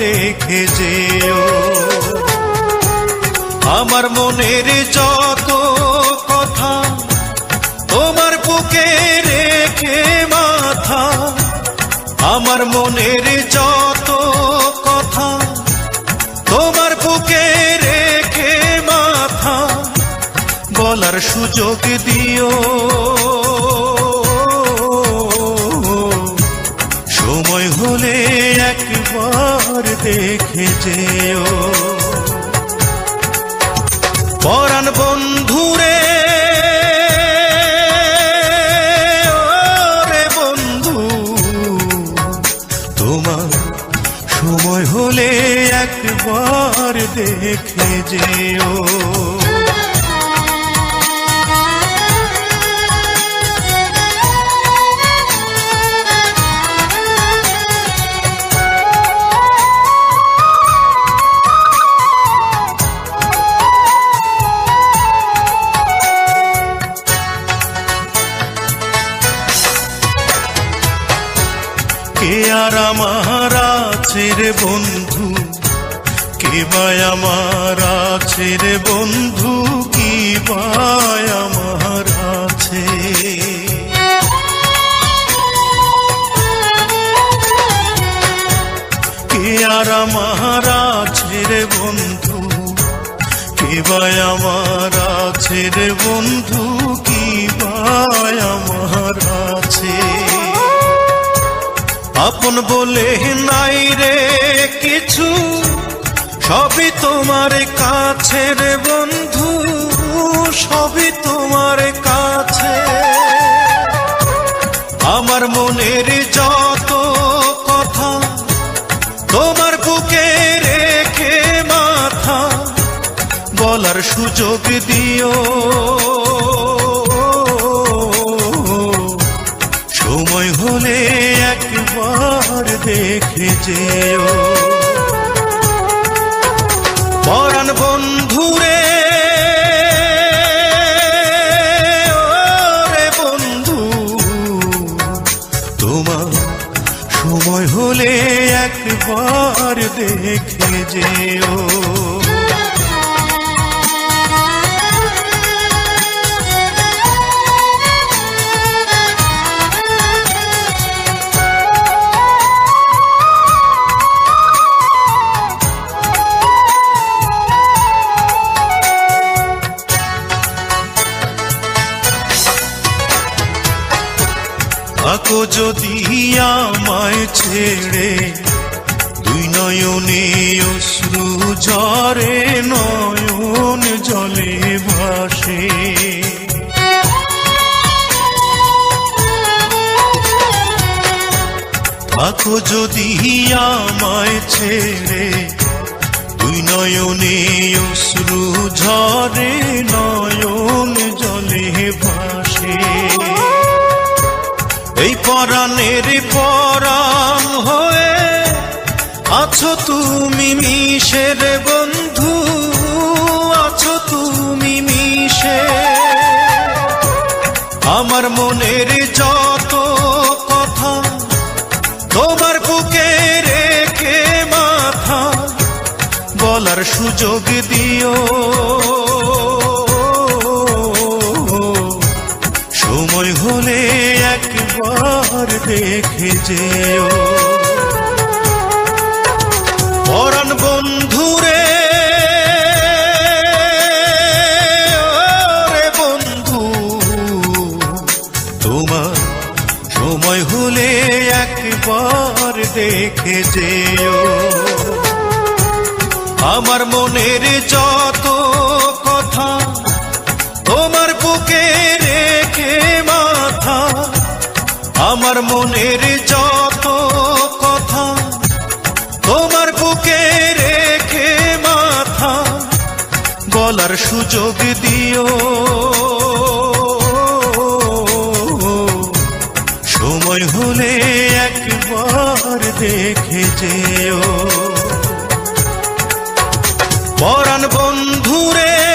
দেখে যেও। আমার মনের যত কথা তোমার বুকে রেখে মাথা, আমার মনের যত কথা তোমার বুকে রেখে মাথা, বলার সুযোগ দিও। দেখে যেও। পরাণ বন্ধুরে রে বন্ধু তোমার সময় হলে একবার দেখে যেও। কে আর আমার আছে রে বন্ধু? কে বাই আমার আছে রে বন্ধু? কি বাই আমার আছে? কে আর আমার আছে রে বন্ধু? কে বাই আমার আছে রে বন্ধু? কি বাই আমার আছে? আপন বলে নাই রে কিছু। সবই তোমার কাছে রে বন্ধু, সবই তোমার কাছে। আমার মনের যত কথা, তোমার বুকে রেখে মাথা, বলার সুযোগ দিও। একবার দেখে যেও। পরাণ বন্ধুরে বন্ধু তোমার সময় হলে একবার দেখে যেও। থাকো যদি আমায় ছেড়ে দুই নয়নে অশ্রু ঝরে, নয়ন জলে ভাসে। থাকো যদি আমায় ছেড়ে দুই নয়নে অশ্রু ঝরে, নয়ন জলে ভাসে। পরাণের পরাণ হয়ে আছো তুমি মিশের বন্ধু, আছো তুমি মিশে। আমার মনের যত কথা তোমার বুকে রেখে মাথা বলার সুযোগ দিও। সময় হলে একবার দেখে যেও। পরাণ বন্ধুরে, ওরে বন্ধু, তোমার সময় হলে একবার দেখে যেও। আমার মনের যত কথা তোমার বুকে আমার মনের যত কথা, তোমার বুকে রেখে মাথা বলার সুযোগ দিও। সময় হলে একবার দেখে যেও। পরাণ বন্ধুরে